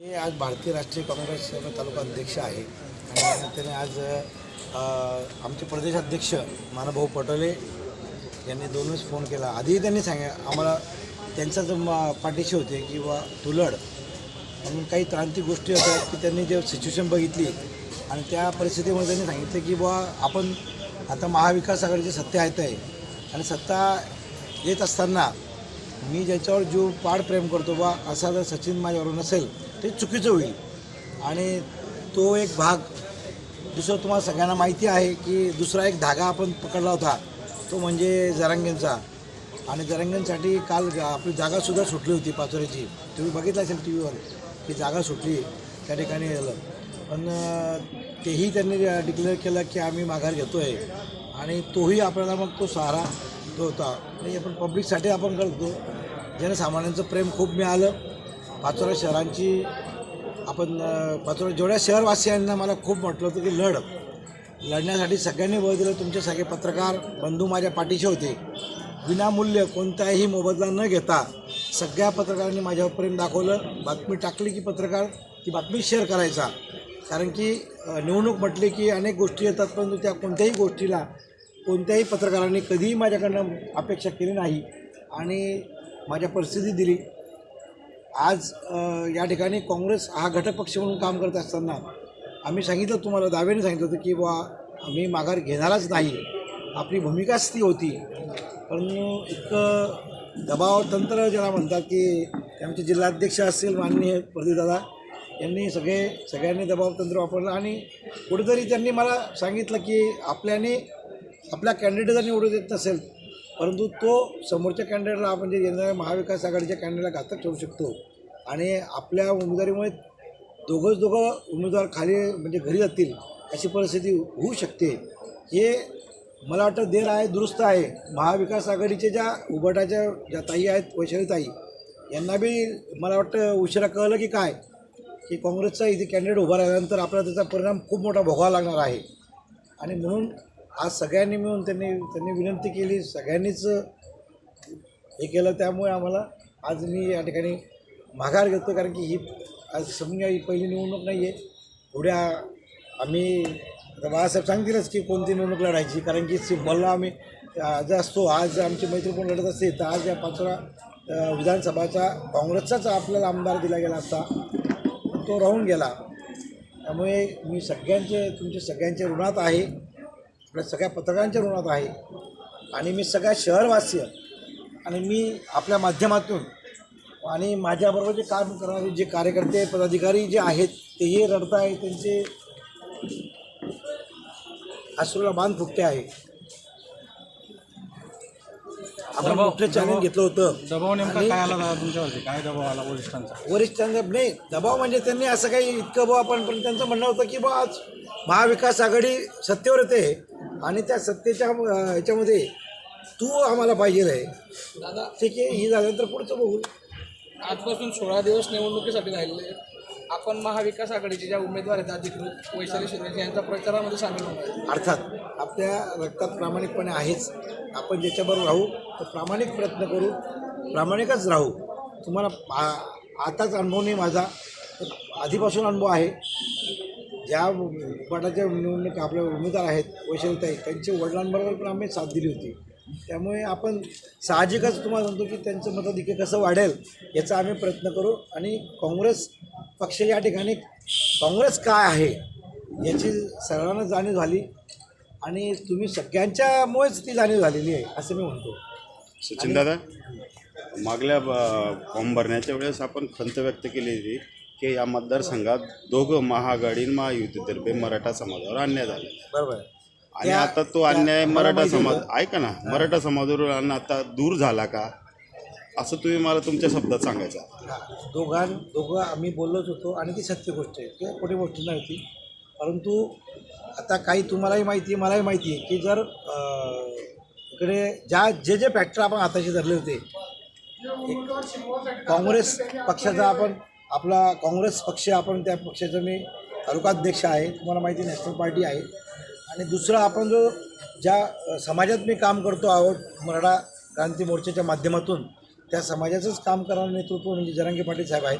मी आज भारतीय राष्ट्रीय काँग्रेस तालुका अध्यक्ष आहे. आणि त्याने आज आमचे प्रदेशाध्यक्ष मानभाऊ पटोले यांनी दोन वेळेस फोन केला. आधीही त्यांनी सांगा आम्हाला त्यांचा जो मा- पाठीशी होते किंवा तुलड म्हणून काही क्रांतिक गोष्टी होत्या की त्यांनी जे सिच्युएशन बघितली आणि त्या परिस्थितीमध्ये त्यांनी सांगितलं की बुवा आपण आता महाविकास आघाडीची सत्ता येत आहे आणि सत्ता येत असताना मी ज्याच्यावर जीव पाड प्रेम करतो बा असा जर सचिन माझ्यावर नसेल ते चुकीचं होईल. आणि तो एक भाग दुसरं तुम्हाला सगळ्यांना माहिती आहे की दुसरा एक धागा आपण पकडला होता तो म्हणजे जरांगेंचा. आणि जरांगेंसाठी काल आपली जागासुद्धा सुटली होती पाचोऱ्याची तुम्ही बघितलं असेल टी व्हीवर की जागा सुटली त्या ठिकाणी झालं पण तेही त्यांनी डिक्लेअर केलं की आम्ही माघार घेतो आहे आणि तोही आपल्याला मग तो सहारा जो होता. आणि आपण पब्लिकसाठी आपण करतो. जनसामान्यांचं प्रेम खूप मिळालं. पाचोरा शहरांची आपण पाचोरा जेवढ्या शहरवासियांना मला खूप म्हटलं होतं की लढ. लढण्यासाठी सगळ्यांनी बळ दिलं. तुमचे सगळे पत्रकार बंधू माझ्या पाठीशी होते. विनामूल्य कोणताही मोबदला न घेता सगळ्या पत्रकारांनी माझ्यावर प्रेम दाखवलं. बातमी टाकली की पत्रकार ती बातमी शेअर करायचा. कारण की निवडणूक म्हटली की अनेक गोष्टी येतात परंतु त्या कोणत्याही गोष्टीला कोणत्याही पत्रकारांनी कधीही माझ्याकडनं अपेक्षा केली नाही. आणि माझ्या परिस्थिती दिली. आज या ठिकाणी काँग्रेस हा घटक पक्ष म्हणून काम करत असताना आम्ही सांगितलं तुम्हाला दाव्याने सांगितलं होतं की बा आम्ही माघार घेणारच नाही. आपली भूमिकाच ती होती. पण इतकं दबाव तंत्र ज्याला म्हणतात की आमचे जिल्हाध्यक्ष असतील माननीय प्रदीपदादा यांनी सगळे सगळ्यांनी दबाव तंत्र वापरलं आणि कुठेतरी त्यांनी मला सांगितलं की आपल्याने आपल्या कॅन्डिडेट निवडून देत नसेल परंतु तो समोरच्या कॅन्डिडेटला म्हणजे येणाऱ्या महाविकास आघाडीच्या कॅन्डिडेटला घातक ठरू शकतो. आणि आपल्या उमेदवारीमुळे दोघंच दोघं उमेदवार खाली म्हणजे घरी जातील अशी परिस्थिती होऊ शकते. हे मला वाटतं देर आहे दुरुस्त आहे. महाविकास आघाडीचे ज्या उभटाच्या ज्या ताई आहेत वैशाली ताई यांना बी मला वाटतं उशिरा कळलं की काय? की काँग्रेसचा इथे कॅन्डिडेट उभा राहिल्यानंतर आपल्याला त्याचा परिणाम खूप मोठा भोगावा लागणार आहे. आणि म्हणून आज सगळ्यांनी मिळून त्यांनी त्यांनी विनंती केली सगळ्यांनीच हे केलं. त्यामुळे आम्हाला आज मी या ठिकाणी माघार घेतो कारण की ही आज समजा ही पहिली निवडणूक नाही आहे पुढ्या आम्ही आता बाळासाहेब सांगतीलच की कोणती निवडणूक लढायची कारण की सिंबलला आम्ही आज असतो आज आमची मैत्रीपूर्ण लढत असते. तर आज या पाचव्या विधानसभाचा काँग्रेसचाच आपल्याला आमदार दिला गेला असता तो राहून गेला. त्यामुळे मी सगळ्यांचे तुमचे सगळ्यांच्या ऋणात आहे. आपल्या सगळ्या पत्रकारांच्या ऋणात आहे. आणि मी सगळ्या शहरवासी आणि मी आपल्या माध्यमातून आणि माझ्याबरोबर जे काम करणारे जे कार्यकर्ते पदाधिकारी जे आहेत तेही रडत आहे त्यांचे अश्रूला बांध फुटते आहे. आपण मोठं चॅलेंज घेतलं होतं. दबाव नेमका काय आला दादा तुमच्यावरती? काय दबाव आला वरिष्ठांचा? वरिष्ठांचा नाही दबाव म्हणजे त्यांनी असं काही इतकं बुवा पण पण त्यांचं म्हणणं होतं की बा आज महाविकास आघाडी सत्तेवर येते. आणि त्या सत्तेच्या ह्याच्यामध्ये तू आम्हाला पाहिजे आहे. दादा. ठीक आहे ही झाल्यानंतर पुढचं बघू. आजपासून सोळा दिवस निवडणुकीसाठी आहेत. आपण महाविकास आघाडीचे ज्या उमेदवार आहेत अधिकृत वैशाली सूर्यवंशी यांच्या प्रचारामध्ये सामील होणार. अर्थात आपल्या रक्तात प्रामाणिकपणे आहेच. आपण ज्याच्याबरोबर राहू तर प्रामाणिक प्रयत्न करू प्रामाणिकच राहू. तुम्हाला आताच अनुभव नाही माझा आधीपासून अनुभव आहे. ज्या गटाच्या निवडणूक आपल्या उमेदवार आहेत वैशालीताई त्यांच्या वडिलांबरोबर पण आम्ही साथ दिली होती. त्यामुळे आपण साहजिकच तुम्हाला म्हणतो की त्यांचं मताधिक्य कसं वाढेल याचा आम्ही प्रयत्न करू आणि काँग्रेस पक्ष या ठिकाणी काँग्रेस काय आहे याची सर्वांना जाणीव झाली आणि तुम्ही सगळ्यांच्यामुळेच ती जाणीव झालेली आहे असं मी म्हणतो. सचिन दादा मागल्या ब- फॉर्म भरण्याच्या वेळेस आपण खंत व्यक्त केली होती. की या मतदारसंघात दोघं महाआघाडी आणि महायुतीतर्फे मराठा समाजावर अन्याय झाला. बरोबर. आणि त्या- आता तो त्या- अन्याय मला मराठा माहिती समाज होतं. ऐका ना मराठा समाजावर आता दूर झाला का? असं तुम्ही मला तुमच्या शब्दात सांगायचं हा, दोघां दोघं आम्ही बोललोच होतो. आणि ती सत्य गोष्ट आहे. किंवा खोटी गोष्ट नव्हती. परंतु आता काही तुम्हालाही माहिती आहे मलाही माहिती आहे की जर अं, इकडे ज्या जे जे फॅक्टर आपण हाताशी धरले होते एक काँग्रेस पक्षाचा आपण आपला काँग्रेस पक्ष आपण त्या पक्षाचं मी तालुकाध्यक्ष आहे तुम्हाला माहिती नॅशनल पार्टी आहे. आणि दुसरं आपण जो ज्या समाजात मी काम करतो आहोत मराठा क्रांती मोर्चाच्या माध्यमातून त्या समाजाचंच काम करणारं नेतृत्व म्हणजे जरांगे पाटील साहेब आहेत.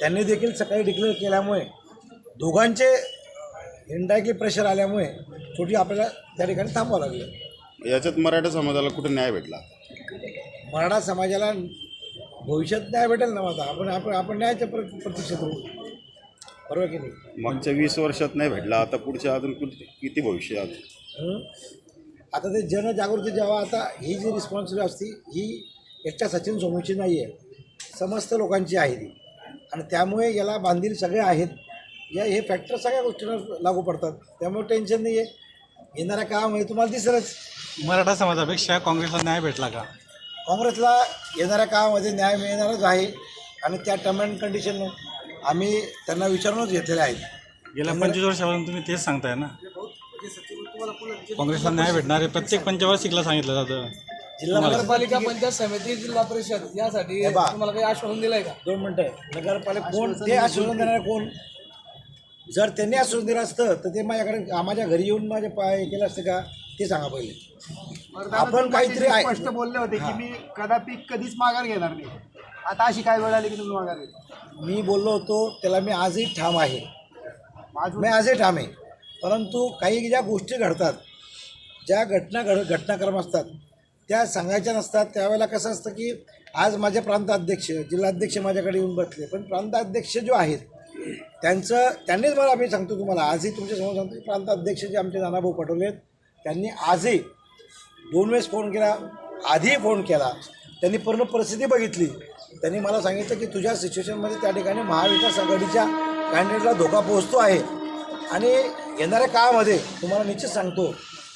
त्यांनी देखील सकाळी डिक्लेअर केल्यामुळे दोघांचे इनडायरेक्टली प्रेशर आल्यामुळे छोटी आपल्याला त्या ठिकाणी थांबावं लागलं. याच्यात मराठा समाजाला कुठे न्याय भेटला? मराठा समाजाला भविष्यात न्याय भेटेल ना आता आपण आपण आपण न्यायाच्या प्र प्रतीक्षेत राहू बरोबर की नाही? मागच्या वीस वर्षात नाही भेटला आता पुढच्या अजून किती किती भविष्य आहे अजून? हं? आता ते जनजागृती जेव्हा आता ही जी रिस्पॉन्सिबिलिटी असते ही एकट्या सचिन सोमूची नाही आहे समस्त लोकांची आहे ती. आणि त्यामुळे याला बांधील सगळे आहेत. या हे फॅक्टर सगळ्या गोष्टींना लागू पडतात. त्यामुळे टेन्शन नाही आहे येणाऱ्या काळामध्ये तुम्हाला दिसेलच. मराठा समाजापेक्षा काँग्रेसला न्याय भेटला का? काँग्रेसला येणाऱ्या काळामध्ये न्याय मिळणारच आहे आणि त्या टर्म अँड कंडिशन आम्ही त्यांना विचारूनच घेतलेले आहेत. गेल्या पंचवीस वर्षापासून तुम्ही तेच सांगताय ना? काँग्रेसला न्याय भेटणार आहे. प्रत्येक पंचवार्षिकला सांगितलं जातं. जिल्हा नगरपालिका पंचायत समिती जिल्हा परिषद यासाठी. तुम्हाला काही आश्वासन दिलंय का? दोन मिनटं. नगरपालिका कोण ते आश्वासन देणार कोण? जर त्यांनी आश्वासन दिलं असतं तर ते माझ्याकडे माझ्या घरी येऊन माझ्या पाय केलं असतं का? ते सांगा पहिले. आपण काहीतरी आहे. स्पष्ट बोलले होते की मी कदापि कधीच माघार घेणार नाही. आता अशी काय वेळ आली की तुम्ही माघार घेता मी बोललो होतो त्याला मी आजही ठाम आहे. मी आजही ठाम आहे. परंतु काही ज्या गोष्टी घडतात ज्या घटना घड घटनाक्रम असतात त्या सांगायच्या नसतात. त्यावेळेला कसं असतं की आज माझे प्रांताध्यक्ष जिल्हाध्यक्ष माझ्याकडे येऊन बसले. पण प्रांताध्यक्ष जो आहेत त्यांचं त्यांनीच मला मी सांगतो तुम्हाला. आजही तुमच्यासमोर सांगतो की प्रांताध्यक्ष जे आमचे नानाभाऊ पटोले आहेत त्यांनी आजही दोन वेळेस फोन केला आधीही फोन केला. त्यांनी पूर्ण परिस्थिती बघितली. त्यांनी मला सांगितलं की तुझ्या सिच्युएशनमध्ये त्या ठिकाणी महाविकास आघाडीच्या कॅन्डिडेटला धोका पोहोचतो आहे. आणि येणाऱ्या काळामध्ये तुम्हाला निश्चित सांगतो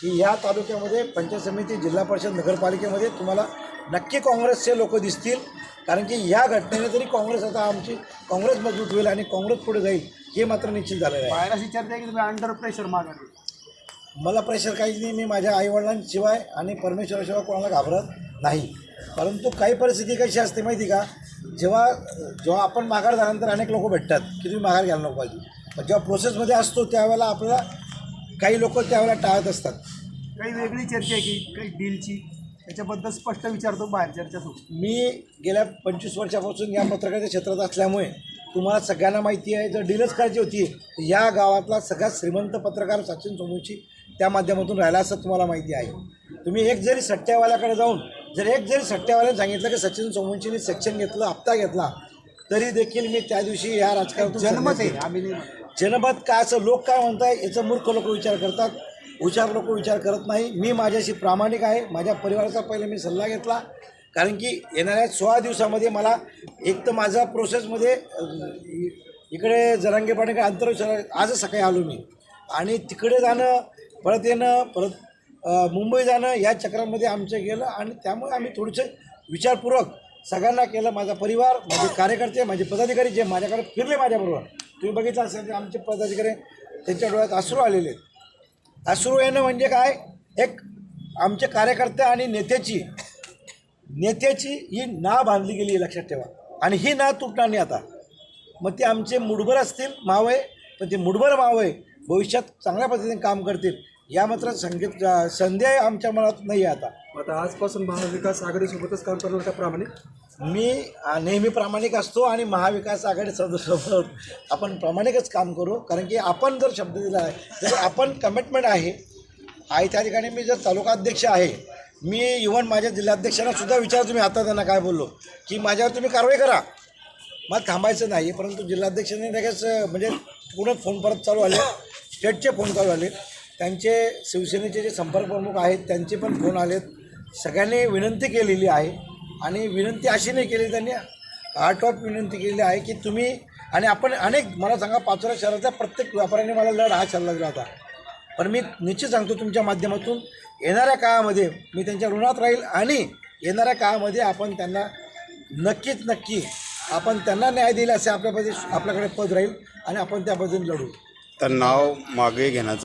की या तालुक्यामध्ये पंचायत समिती जिल्हा परिषद नगरपालिकेमध्ये तुम्हाला नक्की काँग्रेसचे लोक दिसतील. कारण की या घटनेने तरी काँग्रेस आता आमची काँग्रेस मजबूत होईल आणि काँग्रेस पुढे जाईल हे मात्र निश्चित झालेलं आहे. बाहेर विचारते की तुम्ही अंडर प्रेशर मागा मला प्रेशर काहीच नाही मी माझ्या आईवडिलांशिवाय आणि परमेश्वराशिवाय कोणाला घाबरत नाही. परंतु काही परिस्थिती कशी असते माहिती का? जेव्हा जेव्हा आपण माघार झाल्यानंतर अनेक लोक भेटतात की तुम्ही माघार घ्यायला नको पाहिजे. पण जेव्हा प्रोसेसमध्ये असतो त्यावेळेला आपल्याला काही लोक त्यावेळेला टाळत असतात. काही वेगळी चर्चा आहे की काही डीलची त्याच्याबद्दल स्पष्ट विचारतो बाहेर चर्चा सुरू. मी गेल्या पंचवीस वर्षापासून या पत्रकारिता क्षेत्रात असल्यामुळे तुम्हाला सगळ्यांना माहिती आहे जर डीलच करायची होती तर या गावातला सगळ्यात श्रीमंत पत्रकार सचिन सोमूची त्या माध्यमातून राहिला असं तुम्हाला माहिती आहे. तुम्ही एक जरी सट्ट्यावाल्याकडे जाऊन जर एक जरी सट्ट्यावाल्याने सांगितलं की सचिन सोमूंचीने सेक्शन घेतलं हप्ता घेतला तरी देखील मी त्या दिवशी या राजकारणातून जन्मत आहे आम्ही. जनमत काय असं? लोक काय म्हणताय? याचं मूर्ख लोक विचार करतात. हुशार लोक विचार करत नाही. मी माझ्याशी प्रामाणिक आहे. माझ्या परिवाराचा पहिले मी सल्ला घेतला. कारण की येणाऱ्या सोळा दिवसामध्ये मला एक तर माझा प्रोसेसमध्ये इकडे जरांगे पाटील आंतरविचार आजच सकाळी आलो मी. आणि तिकडे जाणं परत येणं परत मुंबई जाणं या चक्रामध्ये आमचं गेलं आणि त्यामुळे आम्ही थोडंसं विचारपूर्वक सगळ्यांना केलं. माझा परिवार माझे कार्यकर्ते माझे पदाधिकारी जे माझ्याकडे फिरले माझ्याबरोबर. तुम्ही बघितलं असेल की आमचे पदाधिकारी त्यांच्या डोळ्यात अश्रू आलेले आहेत. अश्रू येणं म्हणजे काय? एक आमचे कार्यकर्ते आणि नेत्याची नेत्याची ही ना बांधली गेली आहे, लक्षात ठेवा. आणि ही ना तुटणार नाही आता. मग ते आमचे मुठभर असतील मावळे पण ते मुठभर मावळे भविष्यात चांगल्या पद्धतीने काम करतील. या मात्र संगीत संधी आमच्या मनात नाही आहे आता. आता आजपासून महाविकास आघाडीसोबतच काम करणार का प्रामाणिक? मी नेहमी प्रामाणिक असतो आणि महाविकास आघाडी सदस्यासोबत आपण प्रामाणिकच काम करू. कारण की आपण जर शब्द दिला आहे जर आपण कमिटमेंट आहे आहे त्या ठिकाणी मी जर तालुका अध्यक्ष आहे मी इव्हन माझ्या जिल्हाध्यक्षांना सुद्धा विचार तुम्ही आता त्यांना काय बोललो की माझ्यावर तुम्ही कारवाई करा. मला थांबायचं नाही परंतु जिल्हाध्यक्षांनी लगेच म्हणजे पुन्हा फोन परत चालू आले स्टेटचे फोन चालू आले. त्यांचे शिवसेनेचे जे संपर्क प्रमुख आहेत त्यांचे पण फोन आलेत. सगळ्यांनी विनंती केलेली आहे. आणि विनंती अशी नाही केली त्यांनी आर्ट ऑफ विनंती केलेली आहे की तुम्ही आणि आपण अनेक मला सांगा पाचोरा शहरातल्या प्रत्येक व्यापाऱ्याने मला लढ हा सल्ला दिला होता. पण मी निश्चित सांगतो तुमच्या माध्यमातून येणाऱ्या काळामध्ये मी त्यांच्या ऋणात राहील आणि येणाऱ्या काळामध्ये आपण त्यांना नक्कीच नक्की आपण त्यांना न्याय देईल असे आपल्यामध्ये आपल्याकडे पद राहील आणि आपण त्या पद्धतीने लढू. तर नाव मागे घेण्याचा